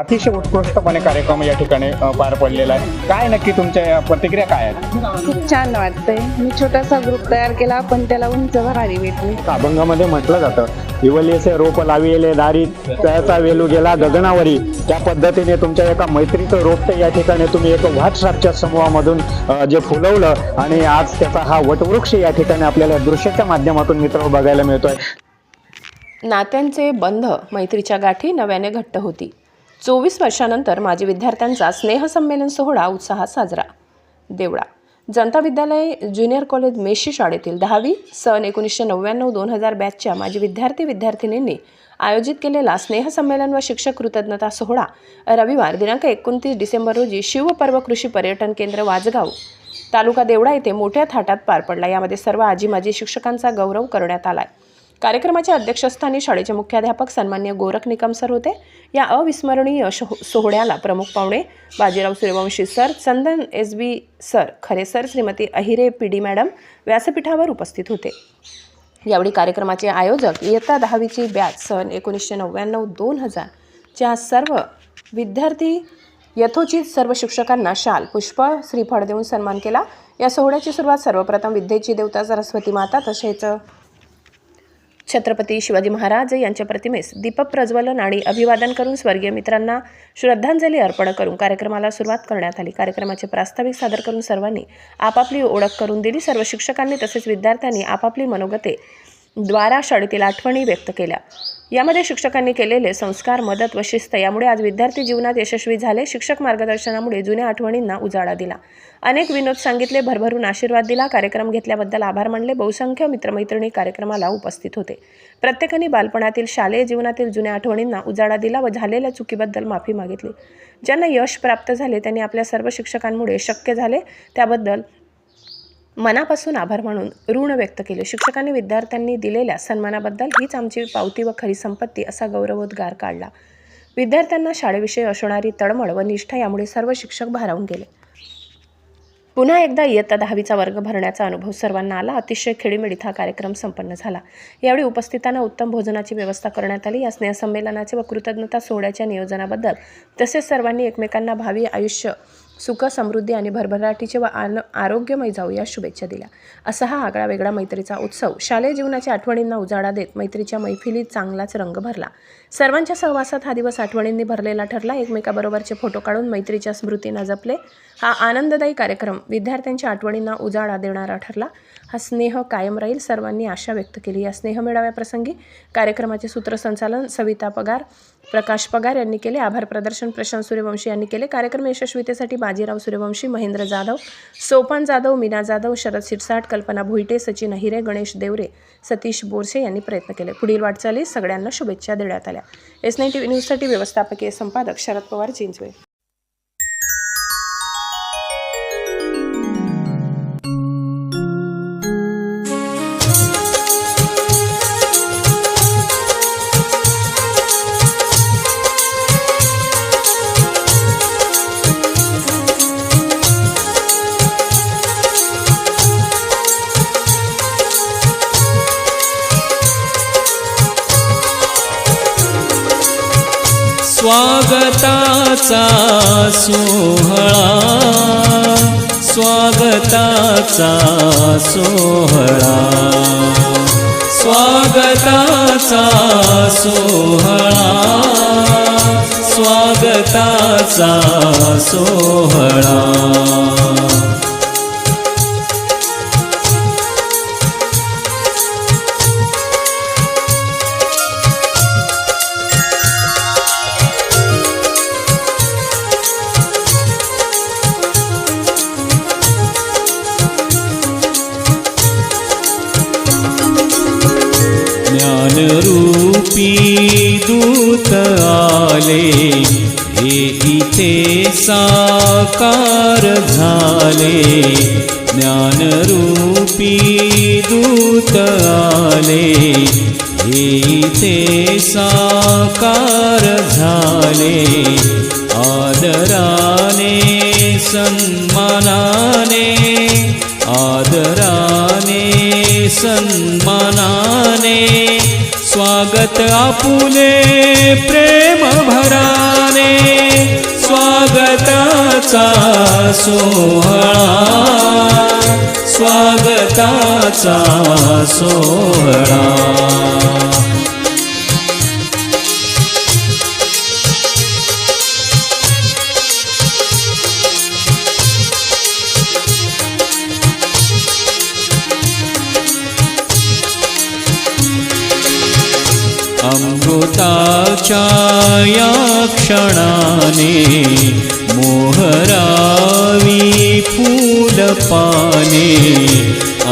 अतिशय उत्कृष्टपणे कार्यक्रम या ठिकाणी पार पडलेला आहे. काय नक्की तुमच्या या प्रतिक्रिया काय आहेत? खूप छान वाटतंय. मी छोटासा ग्रुप तयार केला पण त्याला उंच भरारी भेटली. अभंगामध्ये म्हटलं जातं इवलेसे रोप लाविले दारी त्याचा वेलू गेला गगनावरी. त्या पद्धतीने तुमच्या एका मैत्रीचं रोपट या ठिकाणी तुम्ही एक व्हॉट्सअपच्या समूहामधून जे फुलवलं आणि आज त्याचा हा वटवृक्ष या ठिकाणी आपल्याला दृश्याच्या माध्यमातून मित्र बघायला मिळतोय. नात्यांचे बंध मैत्रीच्या गाठी नव्याने घट्ट होती. चोवीस वर्षानंतर माजी विद्यार्थ्यांचा स्नेहसंमेलन सोहळा उत्साहात साजरा. देवळा. जनता विद्यालय ज्युनियर कॉलेज मेशी शाळेतील दहावी सन एकोणीसशे नव्याण्णव दोन हजार बॅचच्या माजी विद्यार्थी विद्यार्थिनींनी आयोजित केलेला स्नेहसंमेलन व शिक्षक कृतज्ञता सोहळा रविवार दिनांक एकोणतीस डिसेंबर रोजी शिवपर्व कृषी पर्यटन केंद्र वाजगाव तालुका देवळा येथे मोठ्या थाटात पार पडला. यामध्ये सर्व आजी माजी शिक्षकांचा गौरव करण्यात आला आहे कार्यक्रमाच्या अध्यक्षस्थानी शाळेचे मुख्याध्यापक सन्मान्य गोरख निकम सर होते. या अविस्मरणीय शो- सोहळ्याला प्रमुख पाहुणे Bajirao Suryavanshi sir Chandan S B sir Khare sir Shrimati Ahire P D madam व्यासपीठावर उपस्थित होते. यावेळी कार्यक्रमाचे आयोजक इयत्ता दहावीची बॅच सन एकोणीसशे नव्याण्णव दोन हजारच्या सर्व विद्यार्थी यथोचित सर्व शिक्षकांना शाल पुष्प श्रीफळ देऊन सन्मान केला. या सोहळ्याची सुरुवात सर्वप्रथम विद्येची देवता सरस्वती माता तसेच छत्रपती शिवाजी महाराज यांच्या प्रतिमेस दीपक प्रज्वलन आणि अभिवादन करून स्वर्गीय मित्रांना श्रद्धांजली अर्पण करून कार्यक्रमाला सुरुवात करण्यात आली. कार्यक्रमाचे प्रास्ताविक सादर करून सर्वांनी आपापली ओळख करून दिली. सर्व शिक्षकांनी तसेच विद्यार्थ्यांनी आपापली मनोगते द्वारा शाळेतील आठवणी व्यक्त केल्या. यामध्ये शिक्षकांनी केलेले संस्कार मदत व शिस्त यामुळे आज विद्यार्थी जीवनात यशस्वी झाले. शिक्षक मार्गदर्शनामुळे जुन्या आठवणींना उजाळा दिला. अनेक विनोद सांगितले भरभरून आशीर्वाद दिला. कार्यक्रम घेतल्याबद्दल आभार मानले. बहुसंख्य मित्रमैत्रिणी कार्यक्रमाला उपस्थित होते. प्रत्येकाने बालपणातील शालेय जीवनातील जुन्या आठवणींना उजाळा दिला व झालेल्या चुकीबद्दल माफी मागितली. ज्यांना यश प्राप्त झाले त्यांनी आपल्या सर्व शिक्षकांमुळे शक्य झाले. त्याबद्दल मनापासून आभार मानून ऋण व्यक्त केले. शिक्षकांनी विद्यार्थ्यांनी दिलेल्या सन्मानाबद्दल हीच आमची पावती व खरी संपत्ती असा गौरवोद्गार काढला. विद्यार्थ्यांना शाळेविषयी असणारी तळमळ व निष्ठा यामुळे सर्व शिक्षक भारावून गेले. पुन्हा एकदा इयत्ता दहावीचा वर्ग भरण्याचा अनुभव सर्वांना आला. अतिशय खेळीमेळीत हा कार्यक्रम संपन्न झाला. यावेळी उपस्थितांना उत्तम भोजनाची व्यवस्था करण्यात आली. या स्नेहसंमेलनाचे व कृतज्ञता सोहळ्याच्या नियोजनाबद्दल तसेच सर्वांनी एकमेकांना भावी आयुष्य सुख समृद्धी आणि भरभराटीचे व आन आरोग्यमय जाऊ या शुभेच्छा दिल्या. असा हा आगळा वेगळा मैत्रीचा उत्सव. शालेय जीवनाच्या आठवणींना उजाळा देत मैत्रीच्या मैफिलीत चांगलाच रंग भरला. सर्वांच्या सहवासात हा दिवस आठवणींनी भरलेला ठरला. एकमेकाबरोबरचे फोटो काढून मैत्रीच्या स्मृतींना जपले. हा आनंददायी कार्यक्रम विद्यार्थ्यांच्या आठवणींना उजाळा देणारा ठरला. हा स्नेह कायम राहील. सर्वांनी आशा व्यक्त केली. या स्नेह मेळाव्याप्रसंगी कार्यक्रमाचे सूत्रसंचालन सविता पगार प्रकाश पगार यांनी केले. आभार प्रदर्शन प्रशांत सूर्यवंशी यांनी केले. कार्यक्रम यशस्वीतेसाठी बाजीराव सूर्यवंशी महेंद्र जाधव सोपान जाधव मीना जाधव शरद शिरसाट कल्पना भुईटे सचिन अहिरे गणेश देवरे सतीश बोरसे यांनी प्रयत्न केले. पुढील वाटचालीस सगळ्यांना शुभेच्छा देण्यात आल्या. एस नाईन टी व्ही न्यूजसाठी व्यवस्थापकीय संपादक शरद पवार चिंचवे. स्वागताचा सोहळा. स्वागताचा सोहळा. स्वागताचा सोहळा. स्वागताचा सोहळा. ज्ञानरूपी दूत आले हे साकार झाले. ज्ञानरूपी दूत आले हे इथे साकार झाले. आदराने सन्मानाने आदराने सन्मानाने आपुले प्रेम भराने स्वागताचा सोहळा स्वागताचा सोहळा. या क्षणाने मोहरावी फूलपाने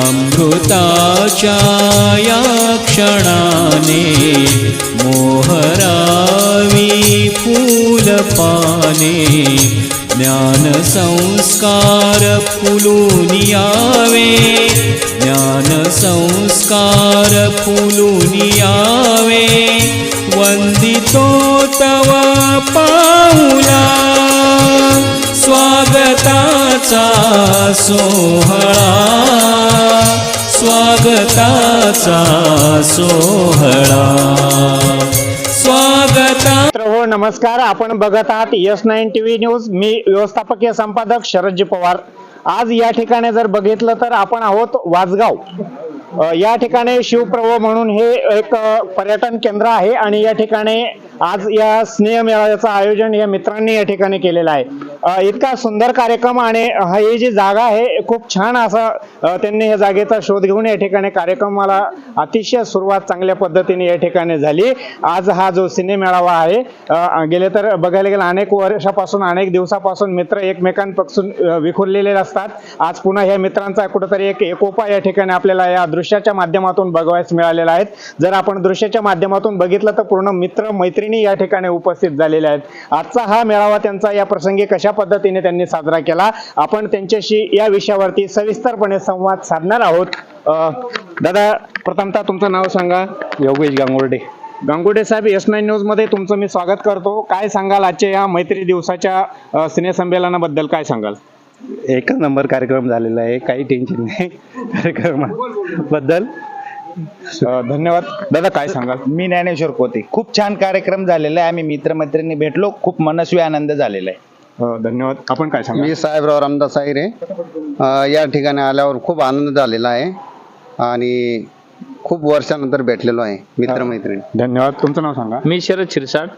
अमृताच्या या क्षणाने मोहरावी फूलपाने ज्ञानसंस्कार फुलून यावे ज्ञानसंस्कार फुलून यावे वंदितो तव पाऊला. स्वागताचा सोहळा. स्वागताचा सोहळा. स्वागता हो नमस्कार. आपण बघत आहात यस नाईन टीव्ही न्यूज. मी व्यवस्थापकीय संपादक शरदजी पवार. आज या ठिकाणी जर बघितलं तर आपण आहोत वाजगाव. या ठिकाणी शिवप्रभू म्हणून हे एक पर्यटन केंद्र आहे आणि या ठिकाणी आज या स्नेहमेळाव्याचं आयोजन या मित्रांनी या ठिकाणी केलेलं आहे. इतका सुंदर कार्यक्रम आणि हा ही जी जागा आहे खूप छान असा त्यांनी या जागेचा शोध घेऊन या ठिकाणी कार्यक्रमाला अतिशय सुरुवात चांगल्या पद्धतीने या ठिकाणी झाली. आज हा जो सिनेमेळावा आहे गेले तर बघायला गेलं अनेक वर्षापासून अनेक दिवसापासून मित्र एकमेकांपासून विखुरलेले असतात. आज पुन्हा ह्या मित्रांचा कुठंतरी एक एकोपा या ठिकाणी आपल्याला या दृश्याच्या माध्यमातून बघावयास मिळालेला आहे. जर आपण दृश्याच्या माध्यमातून बघितलं तर पूर्ण मित्र मैत्रिणी या ठिकाणी उपस्थित झालेल्या आहेत. आजचा हा मेळावा त्यांचा या प्रसंगी कशा पद्धतीने त्यांनी साजरा केला आपण त्यांच्याशी या विषयावरती सविस्तरपणे संवाद साधणार आहोत. दादा प्रथमतः तुमचं नाव सांगा. योगेश गांगुर्डे. गांगुडे साहेब एस नाईन न्यूजमध्ये तुमचं मी स्वागत करतो. काय सांगाल आजच्या या मैत्री दिवसाच्या स्नेहसंमेलनाबद्दल काय सांगाल? एकच नंबर कार्यक्रम झालेला आहे काही टेन्शन नाही. कार्यक्रमाबद्दल. अ, धन्यवाद. दादा काय सांगाल? मी ज्ञानेश्वर कोते. खूप छान कार्यक्रम झालेला आहे. आम्ही मित्रमैत्रिणी भेटलो. खूप मनस्वी आनंद झालेला आहे. अ, धन्यवाद. आपण काय सांगाल? मी साहेबराव रामदास आहिरे अ, या ठिकाणी आल्यावर खूप आनंद झालेला आहे आणि खूप वर्षानंतर भेटलेलो आहे मित्रमैत्रिणी. धन्यवाद. तुमचं नाव सांगा. मी शरद शिरसाट.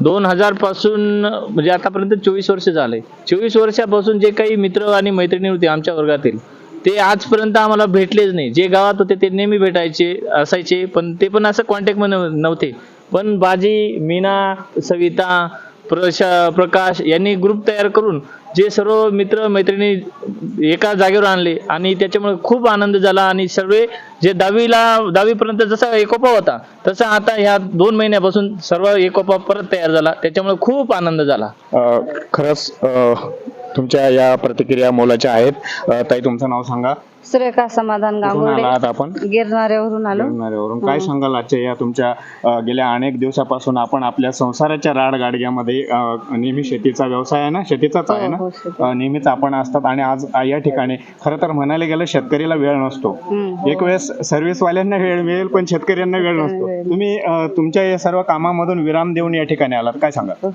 दोन हजारपासून म्हणजे आतापर्यंत चोवीस वर्ष झाले. चोवीस वर्षापासून जे काही मित्र आणि मैत्रिणी होते आमच्या वर्गातील ते आजपर्यंत आम्हाला भेटलेच नाही. जे गावात होते ते नेहमी भेटायचे असायचे पण ते पण असं कॉन्टॅक्टमध्ये नव्हते. पण बाजी मीना सविता प्रशा प्रकाश यांनी ग्रुप तयार करून जे सर्व मित्र मैत्रिणी एका जागेवर आणले आणि त्याच्यामुळे खूप आनंद झाला आणि सर्व जे दहावीला दहावीपर्यंत जसा एकोपा होता तसा आता ह्या दोन महिन्यापासून सर्व एकोपा परत तयार झाला. त्याच्यामुळे खूप आनंद झाला. खरंच तुमच्या या प्रतिक्रिया मोलाच्या आहेत. ताई तुमचं नाव सांगा. सुरेखा समाधान आलात गांगुर्डे. आपण? गिरणाऱ्यावरून आलो. गिरणाऱ्यावरून. काय सांगाल आजच्या या तुमच्या अ, गेल्या अनेक दिवसापासून आपण आपल्या संसाराच्या राड गाडग्यामध्ये अ, नेहमी शेतीचा व्यवसाय आहे ना? शेतीचाच आहे ना? हो, शेती. अ, नेहमीच आपण असतात आणि आज आ- या ठिकाणी खरं तर म्हणायला गेलं शेतकरीला वेळ नसतो. हम्म, एक वेळेस सर्व्हिसवाल्यांना वेळ मिळेल पण शेतकऱ्यांना वेळ नसतो. तुम्ही अ, तुमच्या या सर्व कामामधून विराम देऊन या ठिकाणी आलात. काय सांगाल?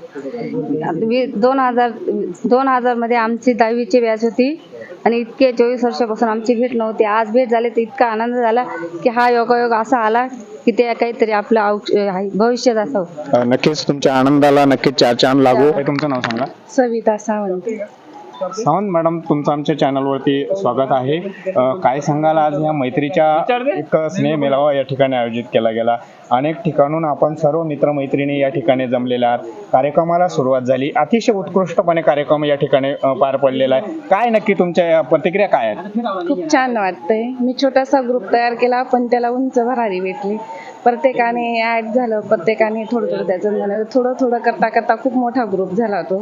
वी- दोन हजार दोन हजारमध्ये आमची दहावीची बॅच होती. आणि इतके चोवीस वर्षापासून आमची भेट नव्हती. आज भेट झाली तर इतका आनंद झाला की हा योगायोग असा आला की ते काहीतरी आपलं भविष्यात असावं. अ, नक्कीच तुमच्या आनंदाला नक्कीच चार चांद लागू. तुमचं नाव सांगा. सविता सावंत. सावंत मॅडम तुमचं आमच्या चॅनलवरती स्वागत आहे. काय सांगाल आज या मैत्रीच्या एक स्नेह मेळावा या ठिकाणी आयोजित केला गेला. अनेक ठिकाणून आपण सर्व मित्रमैत्रिणी या ठिकाणी जमलेल्या आहात. कार्यक्रमाला सुरुवात झाली. अतिशय उत्कृष्टपणे कार्यक्रम या ठिकाणी पार पडलेला आहे. काय नक्की तुमच्या या प्रतिक्रिया काय आहेत? खूप छान वाटतंय. मी छोटासा ग्रुप तयार केला पण त्याला उंच भरारी भेटली. प्रत्येकाने ऍड झालं प्रत्येकाने थोडं थोडं त्याचं झालं थोडं थोडं करता करता खूप मोठा ग्रुप झाला तो.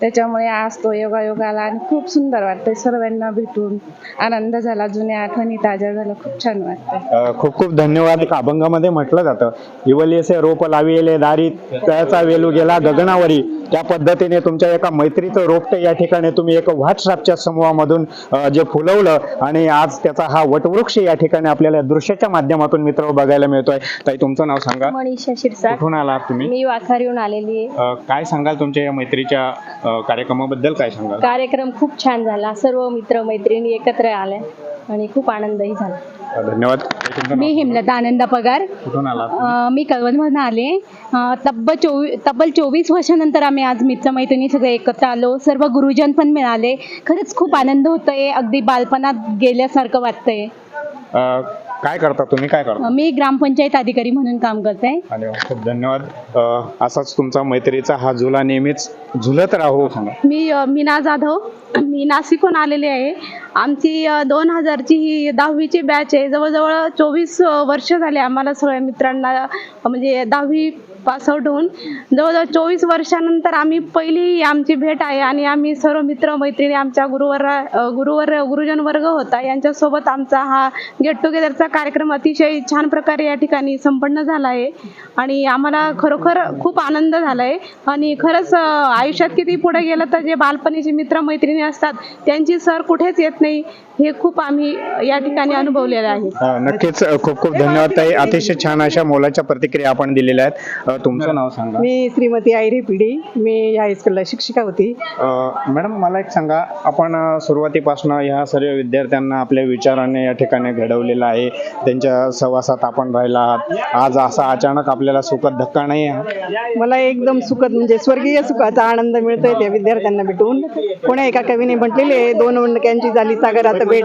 त्याच्यामुळे आज तो योगा झाला आणि खूप सुंदर वाटतंय सर्वांना भेटून. आनंद झाला जुन्या आठवणी ताज्या झाल्या. खूप छान वाटतंय. अ, खूप खूप धन्यवाद. एक अभंगामध्ये म्हटलं जातं इवलेसे रोप लाविले दारी त्याचा वेलू गेला गगनावरी. त्या पद्धतीने तुमच्या एका मैत्रीचं रोपटे या ठिकाणी तुम्ही एक व्हॉट्सअपच्या समूहामधून अ, जे फुलवलं आणि आज त्याचा हा वटवृक्ष या ठिकाणी आपल्याला दृश्याच्या माध्यमातून मित्र बघायला मिळतोय. ताई तुमचं नाव सांगा. मनीषा शिरसाट. कुठून आलात तुम्ही? मी वाखारीहून आलेली आहे. अ, काय सांगाल तुमच्या या मैत्रीच्या अ, कार्यक्रमाबद्दल? काय सांगाल? कार्यक्रम खूप छान झाला. सर्व मित्र मैत्रिणी एकत्र आल्या आणि खूप आनंदही झाला. धन्यवाद. मी हिमलता आनंद पगार. कुठून आलात अं, मी आले. तब्बल चोवीस तब्बल चोवीस वर्षानंतर आम्ही आज मित्रमैत्रिणी सगळे एकत्र आलो. सर्व गुरुजन पण मिळाले. खरंच खूप आनंद होतोय. अगदी बालपणात गेल्यासारखं वाटतंय. काय करता तुम्ही? काय करता? मी ग्रामपंचायत अधिकारी म्हणून काम करते. खूप धन्यवाद. अ, असाच तुमचा मैत्रीचा हा झुला नेहमीच झुलत राहू. मी अ, मीना जाधव. मी नाशिकहून आलेली आहे. आमची अ, दोन हजारची ही दहावीची बॅच आहे. जवळजवळ चोवीस अ, वर्ष झाले आम्हाला सगळ्या मित्रांना अ, म्हणजे दहावी पासआउट होऊन जवळजवळ चोवीस वर्षानंतर आम्ही पहिली आमची भेट आहे आणि आम्ही सर्व मित्र मैत्रिणी आमच्या गुरुवर गुरुवर गुरुजन वर्ग होता. यांच्यासोबत आमचा हा गेट टुगेदरचा कार्यक्रम अतिशय छान प्रकारे या ठिकाणी संपन्न झाला आहे. आणि आम्हाला खरोखर खूप आनंद झाला आहे आणि खरंच आयुष्यात किती पुढे गेलं तर जे बालपणीचे मित्र मैत्रिणी असतात त्यांची सर कुठेच येत नाही हे खूप आम्ही या ठिकाणी अनुभवलेलं आहे. नक्कीच. खूप खूप धन्यवाद ताई. अतिशय छान अशा मोलाच्या प्रतिक्रिया आपण दिलेल्या आहेत. तुमचं नाव सांगा. मी श्रीमती आयरी पिढी. मी या हायस्कूलला शिक्षिका होती. मॅडम मला एक सांगा. आपण सुरुवातीपासून ह्या सर्व विद्यार्थ्यांना आपल्या विचाराने या ठिकाणी घडवलेलं आहे. त्यांच्या सहवासात आपण राहिला आहात. आज असा अचानक आपल्याला सुखद धक्का नाही मला एकदम सुखद म्हणजे स्वर्गीय सुखाचा आनंद मिळतोय त्या विद्यार्थ्यांना भेटून. कोण्या एका कवीने म्हटलेले दोन वंडक्यांची झाली सागरात भेट.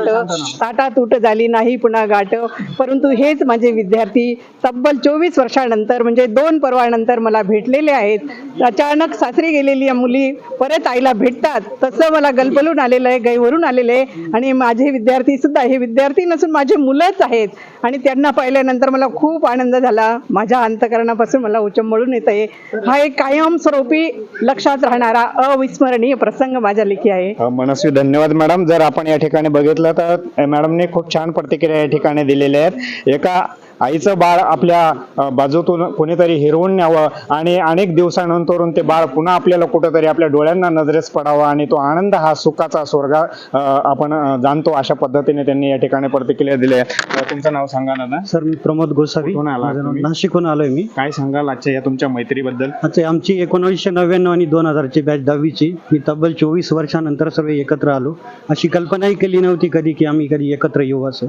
ताटा तूट झाली नाही पुन्हा गाठ. परंतु हेच माझे विद्यार्थी तब्बल चोवीस वर्षानंतर म्हणजे दोन परवानंतर मला भेटलेले आहेत. अचानक सासरी गेलेली मुली परत आईला भेटतात. तसं मला गलबलून आलेलं आहे गैवरून आलेलं आहे. आणि माझे विद्यार्थी सुद्धा हे विद्यार्थी नसून माझे मुलंच आहेत. आणि त्यांना पाहिल्यानंतर मला खूप आनंद झाला. माझ्या अंतकरणापासून मला उचंबळून येत आहे. हा एक कायमस्वरूपी लक्षात राहणारा अविस्मरणीय प्रसंग माझ्या लेखी आहे. मनस्वी धन्यवाद मॅडम. जर आपण या ठिकाणी बघितलं तर मॅडमने खूप छान प्रतिक्रिया या ठिकाणी दिलेल्या आहेत. एका आईचं बाळ आपल्या बाजूतून कोणीतरी हिरवून न्यावं आणि अनेक दिवसानंतरून ते बाळ पुन्हा आपल्याला कुठंतरी आपल्या डोळ्यांना नजरेस पडावं आणि तो आनंद हा सुखाचा स्वर्ग आपण जाणतो अशा पद्धतीने त्यांनी या ठिकाणी प्रतिक्रिया दिल्या तुमचं नाव सांगा ना सर मी प्रमोद गोसावी? नाशिकहून आलोय मी. काय सांगाल आजच्या या तुमच्या मैत्रीबद्दल? अच्छा आमची एकोणीसशे नव्याण्णव आणि दोन हजारची बॅच दहावीची. मी तब्बल चोवीस वर्षानंतर सर्व एकत्र आलो. अशी कल्पनाही केली नव्हती कधी की आम्ही कधी एकत्र येऊ असं.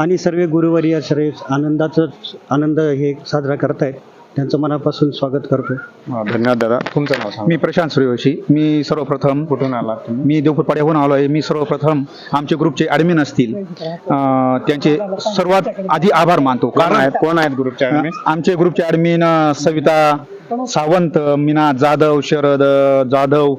आणि सर्व गुरुवर्य सर्व आनंदाचं आनंद हे साजरा करतायत. त्यांचं मनापासून स्वागत करतो. धन्यवाद दादा. तुमचं नाव सांगा. मी प्रशांत सूर्यवंशी. मी सर्वप्रथम कुठून तुम्ही? मी देवपूरपाड्याहून आलो आहे मी सर्वप्रथम आमचे ग्रुपचे ॲडमिन असतील. त्यांचे सर्वात आधी आभार मानतो. कोण कारण आहेत? कोण आहेत admin? आमचे ग्रुपचे ॲडमिन सविता सावंत मीना जाधव शरद जाधव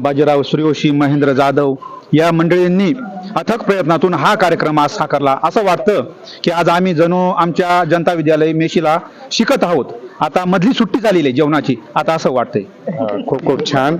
बाजीराव सूर्यवंशी महेंद्र जाधव या मंडळींनी अथक प्रयत्नातून हा कार्यक्रम आज साकारला. असं वाटतं की आज आम्ही जणू आमच्या जनता विद्यालय मेशीला शिकत आहोत. आता मधली सुट्टी झालेली आहे जेवणाची. आता असं वाटतंय. खूप खूप छान.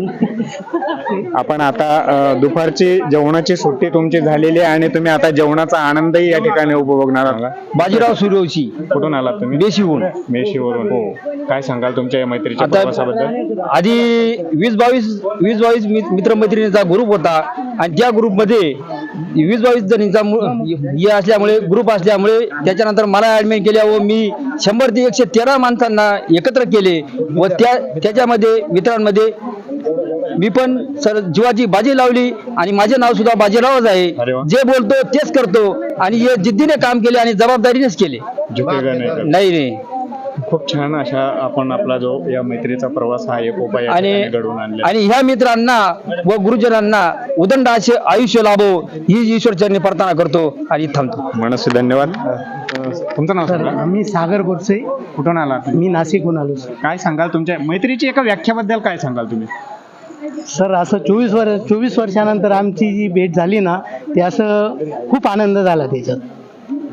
आपण आता दुपारची जेवणाची सुट्टी तुमची झालेली आहे आणि तुम्ही आता जेवणाचा आनंदही या ठिकाणी उपभोगणार आहात. बाजीराव सूर्यवंशी. कुठून आलात तुम्ही? देशीहून मेशीवरून. हो. काय सांगाल तुमच्या या मैत्रीच्या प्रवासाबद्दल? आधी वीस बावीस वीस बावीस मित्र मैत्रिणींचा ग्रुप होता आणि त्या ग्रुपमध्ये वीस बावीस जणींचा हे असल्यामुळे ग्रुप असल्यामुळे त्याच्यानंतर मला ऍडमिट केल्या व मी शंभर ते एकशे तेरा माणसांना एकत्र केले. व त्या त्याच्यामध्ये मित्रांमध्ये मी पण सर जीवाची बाजी लावली आणि माझे नाव सुद्धा बाजीरावच आहे. जे बोलतो तेच करतो. आणि हे जिद्दीने काम केले आणि जबाबदारीनेच केले. नाही नाही. खूप छान अशा आपण आपला जो या मैत्रीचा प्रवास हा एकोपा या आणि घडवून आणला आणि ह्या मित्रांना व गुरुजनांना उदंड असे आयुष्य लाभो ही ईश्वरचरणी प्रार्थना करतो आणि थांबतो. मनस्वी धन्यवाद. तुमचं नाव सांगा. मी सागर बोरसे कुठून आलात मी नाशिकहून आलो काय सांगाल तुमच्या मैत्रीची एका व्याख्याबद्दल काय सांगाल तुम्ही? सर असं चोवीस वर्ष चोवीस वर्षानंतर आमची जी भेट झाली ना ते असं खूप आनंद झाला त्याच्यात.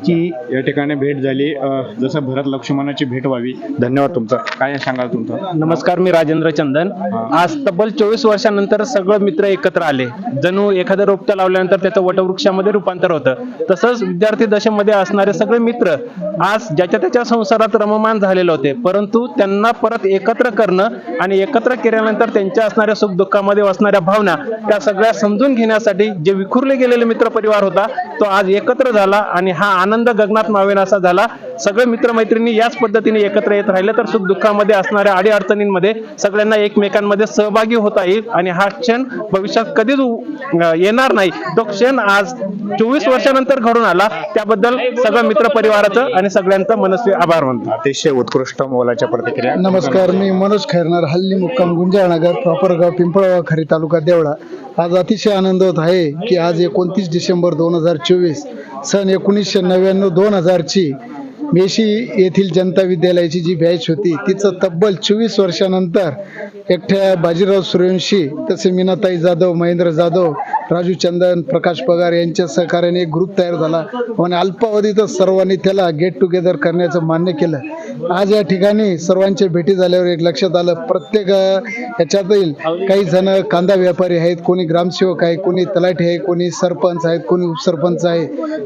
ची या ठिकाणी भेट झाली. अ, जसं भरत लक्ष्मणाची भेट व्हावी. धन्यवाद तुमचा. काय सांगाल तुमचं? नमस्कार मी राजेंद्र चंदन. आज तब्बल चोवीस वर्षानंतर सगळं मित्र एकत्र आले. जणू एखादं रोपटं लावल्यानंतर त्याचं वटवृक्षामध्ये रूपांतर होतं. तसंच विद्यार्थी दशेमध्ये असणारे सगळे मित्र आज ज्याच्या त्याच्या संसारात रममान झालेले होते. परंतु त्यांना परत एकत्र करणं आणि एकत्र केल्यानंतर त्यांच्या असणाऱ्या सुख दुःखामध्ये असणाऱ्या भावना त्या सगळ्या समजून घेण्यासाठी जे विखुरले गेलेले मित्र परिवार होता तो आज एकत्र झाला आणि हा आनंद गगनात मावेन असा झाला. सगळे मित्रमैत्रिणी याच पद्धतीने एकत्र येत राहिले. तर सुख दुःखामध्ये असणाऱ्या अडी अडचणींमध्ये सगळ्यांना एकमेकांमध्ये सहभागी होता येईल आणि हा क्षण भविष्यात कधीच येणार नाही. तो क्षण आज चोवीस वर्षानंतर घडून आला. त्याबद्दल सगळं मित्र परिवाराचं आणि सगळ्यांचं मनस्वी आभार मानतो. अतिशय उत्कृष्ट मोलाच्या प्रतिक्रिया. नमस्कार मी मनोज खैरनार हल्ली मुक्काम गुंजाळनगर प्रॉपर गाव पिंपळगाव खरी तालुका देवळा. आज अतिशय आनंद होत आहे की आज एकोणतीस डिसेंबर दोन हजार चोवीस सन एकोणीसशे नव्याण्णव दोन हजारची मेशी येथील जनता विद्यालयाची जी बॅच होती तिचं तब्बल चोवीस वर्षानंतर एकट्या बाजीराव सूर्यवंशी तसे मीनाताई जाधव महेंद्र जाधव राजू चंदन प्रकाश पगार यांच्या सहकार्याने एक ग्रुप तयार झाला. आणि अल्पावधीतच सर्वांनी त्याला गेट टुगेदर करण्याचं मान्य केलं. आज या ठिकाणी सर्वांच्या भेटी झाल्यावर एक लक्षात आलं प्रत्येक ह्याच्यातील याच्यातील काही जण कांदा व्यापारी आहेत कोणी ग्रामसेवक आहे कोणी तलाठी आहे कोणी सरपंच आहेत कोणी उपसरपंच आहे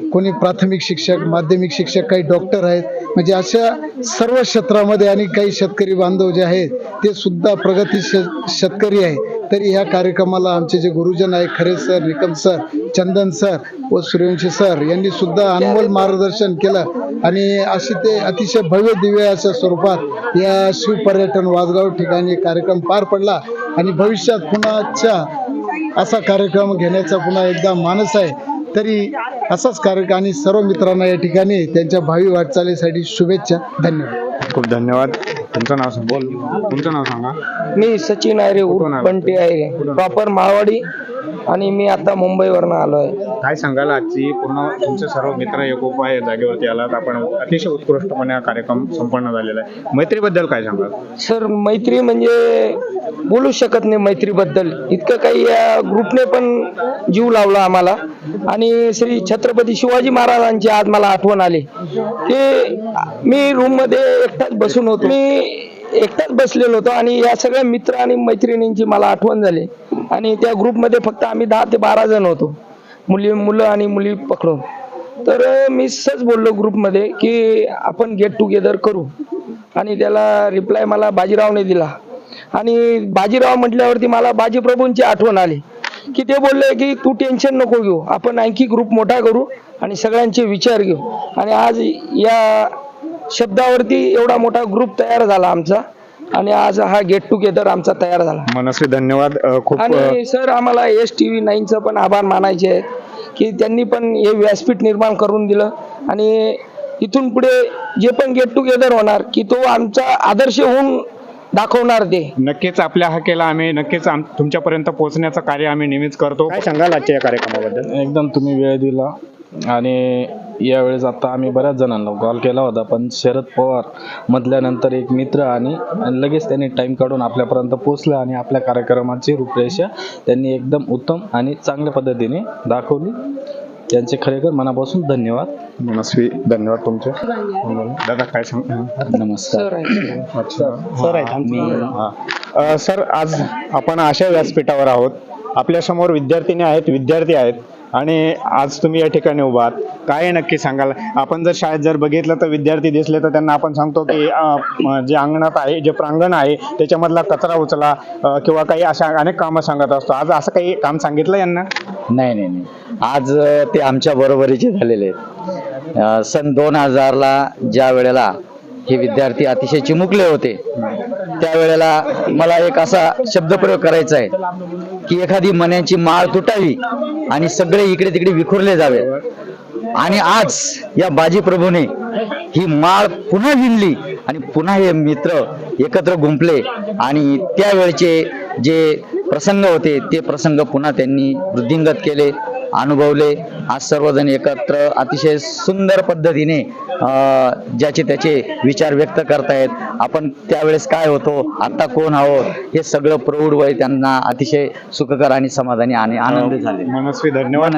कोणी प्राथमिक शिक्षक माध्यमिक शिक्षक काही डॉक्टर आहेत. म्हणजे अशा सर्व क्षेत्रामध्ये आणि काही शेतकरी बांधव जे आहेत ते सुद्धा प्रगतीशील शेतकरी आहे तरी ह्या कार्यक्रमाला आमचे जे गुरुजन आहे Khare sir Nikam sir Chandan sir व सूर्यवंशी सर यांनी सुद्धा अनमोल मार्गदर्शन केलं. आणि असे ते अतिशय भव्य दिव्य अशा स्वरूपात या शिवपर्यटन वाजगाव ठिकाणी कार्यक्रम पार पडला. आणि भविष्यात पुन्हाच्या असा कार्यक्रम घेण्याचा पुन्हा एकदा मानस आहे. तरी असाच कार्यक्रम आणि सर्व मित्रांना या ठिकाणी त्यांच्या भावी वाटचालीसाठी शुभेच्छा. धन्यवाद. खूप धन्यवाद. तुमचं नाव सांग बोल. तुमचं नाव सांगा. मी सचिन आयरे कुठून आला? बंटी आहे. प्रॉपर माळवाडी आणि मी आता मुंबईवरनं आलो आहे. काय सांगाल आजची? पूर्ण तुमचे सर्व मित्र एकोपा या जागेवरती आलात. आपण अतिशय उत्कृष्टपणे हा कार्यक्रम संपन्न झालेला आहे. मैत्रीबद्दल काय सांगाल? सर मैत्री म्हणजे बोलू शकत नाही मैत्रीबद्दल. इतकं काही या ग्रुपने पण जीव लावला आम्हाला. आणि श्री छत्रपती शिवाजी महाराजांची आज मला आठवण आली. ते मी रूममध्ये एकटाच बसून होतो. मी एकटाच बसलेलो होतो आणि या सगळ्या मित्र आणि मैत्रिणींची मला आठवण झाली. आणि त्या ग्रुपमध्ये फक्त आम्ही दहा ते बारा जण होतो. मुली मुलं आणि मुली पकडून. तर मी सहज बोललो ग्रुपमध्ये की आपण गेट टुगेदर करू. आणि त्याला रिप्लाय मला बाजीरावने दिला. आणि बाजीराव म्हटल्यावरती मला बाजीप्रभूंची आठवण आली. की ते बोलले की तू टेन्शन नको घेऊ. आपण आणखी ग्रुप मोठा करू आणि सगळ्यांचे विचार घेऊ. आणि आज या शब्दावरती एवढा मोठा ग्रुप तयार झाला आमचा. आणि आज हा गेट टुगेदर आमचा तयार झाला. मनस्वी धन्यवाद. खूप आणि सर आम्हाला एस टी व्ही नाईनचं पण आभार मानायचे आहेत की त्यांनी पण हे व्यासपीठ निर्माण करून दिलं. आणि इथून पुढे जे पण गेट टुगेदर होणार की तो आमचा आदर्श होऊन दाखवणार ते. नक्कीच आपल्या हाकेला आम्ही नक्कीच आम- तुमच्यापर्यंत पोहोचण्याचं कार्य आम्ही नेहमीच करतो. काय सांगाल आजच्या या कार्यक्रमाबद्दल? एकदम तुम्ही वेळ दिला आणि यावेळेस आता आम्ही बऱ्याच जणांना कॉल केला होता पण शरद पवार मधल्यानंतर एक मित्र आणि आणि लगेच त्यांनी टाइम काढून आपल्यापर्यंत पोहोचलं आणि आपल्या कार्यक्रमाची रूपरेषा त्यांनी एकदम उत्तम आणि चांगल्या पद्धतीने दाखवली. त्यांचे खरेखर मनापासून धन्यवाद. मनस्वी धन्यवाद तुमचे. दादा काय सांग नमस्कार. सर हा. अ, सर आज आपण अशा व्यासपीठावर आहोत. आपल्यासमोर विद्यार्थिनी आहेत विद्यार्थी आहेत. आणि आज तुम्ही या ठिकाणी उभा काय नक्की सांगाल? आपण जर शाळेत जर बघितलं तर विद्यार्थी दिसले तर त्यांना आपण सांगतो की जे अंगणात आहे जे प्रांगण आहे त्याच्यामधला कचरा उचला किंवा काही अशा अनेक कामं सांगत असतो. आज असं काही काम सांगितलं यांना? नाही नाही नाही. आज ते आमच्या बरोबरीचे झालेले आहेत. सन दोन हजारला ज्या वेळेला हे विद्यार्थी अतिशय चिमुकले होते त्यावेळेला मला एक असा शब्दप्रयोग करायचा आहे की एखादी मण्याची माळ तुटावी आणि सगळे इकडे तिकडे विखुरले जावे. आणि आज या बाजी प्रभूने ही माळ पुन्हा विणली आणि पुन्हा हे मित्र एकत्र गुंपले आणि त्यावेळचे जे प्रसंग होते ते प्रसंग पुन्हा त्यांनी वृद्धिंगत केले अनुभवले. आज सर्वजण एकत्र अतिशय सुंदर पद्धतीने ज्याचे त्याचे विचार व्यक्त करतायत. आपण त्यावेळेस काय होतो आता कोण आहोत हे सगळं प्रौढ वय त्यांना अतिशय सुखकर आणि समाधानी आणि आनंद झाले. मनस्वी धन्यवाद.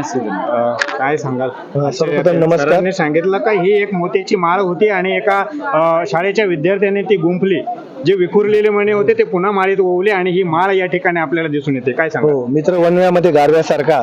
काय सांगाल? सर्वप्रथम नमस्कार. सांगितलं का ही एक मोत्याची माळ होती आणि एका शाळेच्या विद्यार्थ्यांनी ती गुंफली. जे विखुरलेले मणी होते ते पुन्हा माळीत ओवले आणि ही माळ या ठिकाणी आपल्याला दिसून येते. काय सांगा हो मित्र वनव्यामध्ये गारव्यासारखा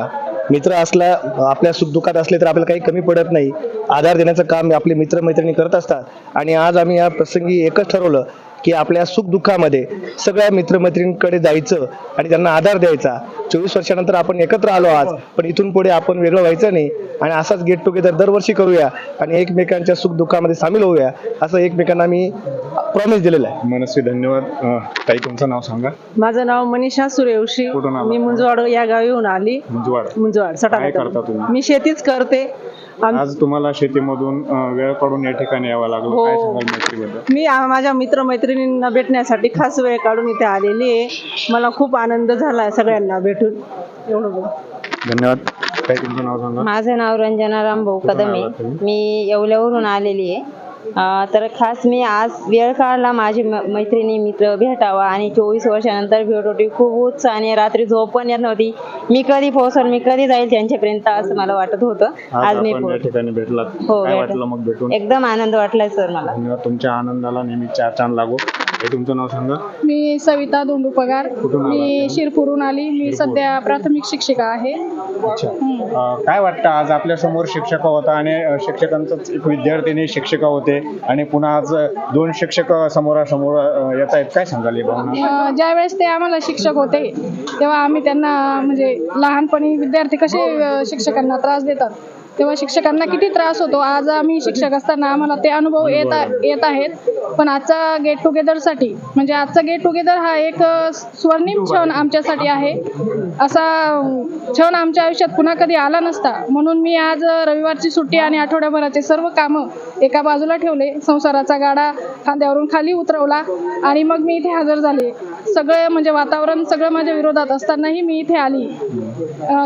मित्र असला आपल्या सुखदुःखात असले तर आपल्याला काही कमी पडत नाही. आधार देण्याचं काम आपले मित्र मैत्रिणी करत असतात. आणि आज आम्ही या प्रसंगी एकच ठरवलं की आपल्या सुखदुःखामध्ये सगळ्या मित्रमैत्रिणींकडे जायचं आणि त्यांना आधार द्यायचा. चोवीस वर्षानंतर आपण एकत्र आलो आज पण इथून पुढे आपण वेगळं व्हायचं नाही आणि असाच गेट टुगेदर दरवर्षी करूया आणि एकमेकांच्या सुखदुःखामध्ये सामील होऊया असं एकमेकांना मी प्रॉमिस दिलेलं आहे. मनस्वी धन्यवाद. ताई तुमचं नाव सांगा. माझं नाव मनीषा सूर्यवंशी. आला? मी मुंजवाड या गावी येऊन आली. मुंजवाड. मुंजवाड तुम्ही? मी शेतीच करते. आज तुम्हाला शेतीमधून अ, वेळ काढून या ठिकाणी यावं लागलं. हो. काय सांगाल मैत्रीबद्दल? मी आ- माझ्या मित्रमैत्रिणींना भेटण्यासाठी खास वेळ काढून इथे आलेली आहे. मला खूप आनंद झाला सगळ्यांना भेटून. एवढं बोल. धन्यवाद. ताई तुमचं नाव सांगा? माझं नाव रंजना रामभाऊ कुठून कदम आलात आहे तुम्ही? मी येवल्यावरून आलेली आहे. तर खास मी आज वेळ काढला माझी मैत्रिणी मित्र भेटावा आणि चोवीस वर्षानंतर भेट होती. खूप उत्साहाने रात्री झोप पण येत नव्हती. मी कधी पोहोचल मी कधी जाईल त्यांच्यापर्यंत असं मला वाटत होतं. आज मी हो, काय भेटलो. वाटलं मग भेटून? एकदम आनंद वाटलाय सर मला. तुमच्या आनंदाला नेहमी चार चांद लागो. हे तुमचं नाव सांगा? मी सविता दोंडू पगार. कुठून मी शिरपूरून आली. मी शिरपूर. सध्या प्राथमिक शिक्षिका आहे. अच्छा. अं, काय वाटतं आज आपल्यासमोर शिक्षक होता आणि अं, शिक्षकांचाच एक विद्यार्थिनी शिक्षिका होते आणि पुन्हा आज अं, दोन शिक्षक समोरासमोर अं, येत आहेत. काय सांगाल ही भावना? ज्या वेळेस ते आम्हाला शिक्षक होते तेव्हा आम्ही त्यांना म्हणजे लहानपणी विद्यार्थी कसे अ, शिक्षकांना त्रास देतात? तेव्हा शिक्षकांना किती त्रास होतो? आज आम्ही शिक्षक असताना आम्हाला ते अनुभव येत येत आहेत. पण आजचा गेट टुगेदरसाठी म्हणजे आजचा गेट टुगेदर हा एक स्वर्णिम क्षण आमच्यासाठी आहे. असा क्षण आमच्या आयुष्यात पुन्हा कधी आला नसता. म्हणून मी आज रविवारची सुट्टी आणि आठवड्याभराचे सर्व कामं एका बाजूला ठेवले. संसाराचा गाडा खांद्यावरून खाली उतरवला आणि मग मी इथे हजर झाले. सगळं म्हणजे वातावरण सगळं माझ्या विरोधात असतानाही मी इथे आली.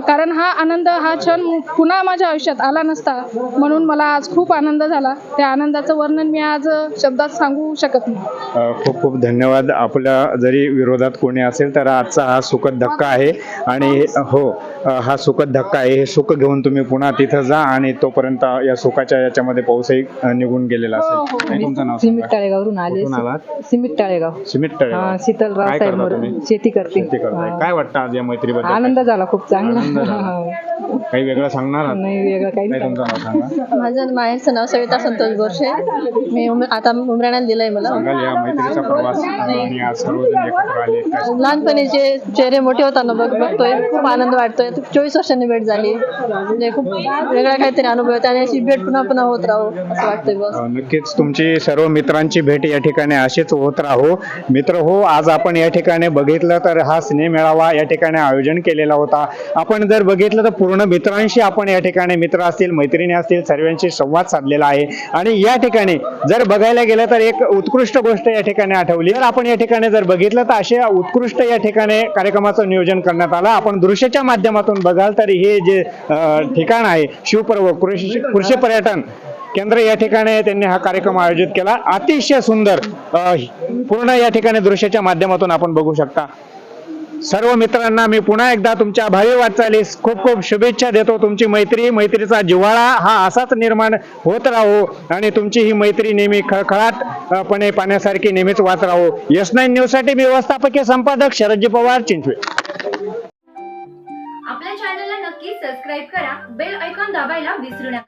कारण हा आनंद हा क्षण पुन्हा माझ्या आयुष्यात आला नसता. म्हणून मला आज खूप आनंद झाला. त्या आनंदाचं वर्णन मी आज शब्दात सांगू शकत नाही. खूप खूप धन्यवाद. आपल्या जरी विरोधात कोणी असेल तर आजचा हा सुखद धक्का आहे. आणि हो हा सुखद धक्का आहे हे सुख घेऊन तुम्ही पुन्हा तिथं जा आणि तोपर्यंत या सुखाच्या याच्यामध्ये पाऊसही निघून गेलेला हो, असेल हो. ताई, तुमचं नाव सांगा. टाळेगावरून आले कुठून आलात सिमिट टाळेगाव सिमेंट. हा, शीतल काय रावसाहेब करता मोरे. तुम्ही? शेती करते शेती करताय हा. काय वाटतं आज या मैत्रीबद्दल आनंद झाला खूप चांगला आनंद झाला. हो. काही वेगळं सांगणार आहात? नाही वेगळं काही काय तुमचं नाव सांगा? माझं माहेरचं नाव सविता संतोष बोरशे मी उम- आता उमराण्यात दिलंय मला. सांगाल या मैत्रीचा प्रवास आणि आज सर्वजण एकत्र आले काय सांगाल? लहानपणीचे चेहरे मोठे होताना बघ बघतोय खूप आनंद वाटतोय. चोवीस वर्षांनी भेट झाली. म्हणजे खूप वेगळा काहीतरी अनुभव येतो आणि अशी भेट पुन्हा पुन्हा होत राहू असं वाटतंय बस. अ, नक्कीच तुमची सर्व मित्रांची भेट या ठिकाणी अशीच होत राहो. मित्र हो आज आपण या ठिकाणी बघितलं तर हा स्नेहमेळावा या ठिकाणी आयोजन केलेला होता. आपण जर बघितलं तर पूर्ण मित्रांशी आपण या ठिकाणी मित्र असतील मैत्रिणी असतील सर्वांशी संवाद साधलेला आहे. आणि या ठिकाणी जर बघायला गेलं तर एक उत्कृष्ट गोष्ट या ठिकाणी आठवली. तर आपण या ठिकाणी जर बघितलं तर अशा उत्कृष्ट या ठिकाणी कार्यक्रमाचं नियोजन करण्यात आलं. आपण दृश्याच्या माध्यमातून बघाल तर हे जे ठिकाण आहे शिवपर्व कृषी कृषी पर्यटन केंद्र या ठिकाणी त्यांनी हा कार्यक्रम आयोजित केला. अतिशय सुंदर पूर्ण या ठिकाणी दृश्याच्या माध्यमातून आपण बघू शकता. सर्व मित्रांना मी पुन्हा एकदा तुमच्या भावी वाटचालीस खूप खूप शुभेच्छा देतो. तुमची मैत्री मैत्रीचा जिव्हाळा हा असाच निर्माण होत राहो आणि तुमची ही मैत्री नेहमी खळखळाटपणे पाण्यासारखी नेहमीच वाच राहो. यश नाईन न्यूजसाठी मी व्यवस्थापकीय संपादक शरदजी पवार चिंचवे. आपल्या चॅनलला नक्की सबस्क्राईब करा. बेल ऐकॉन दाबायला विसरू नका.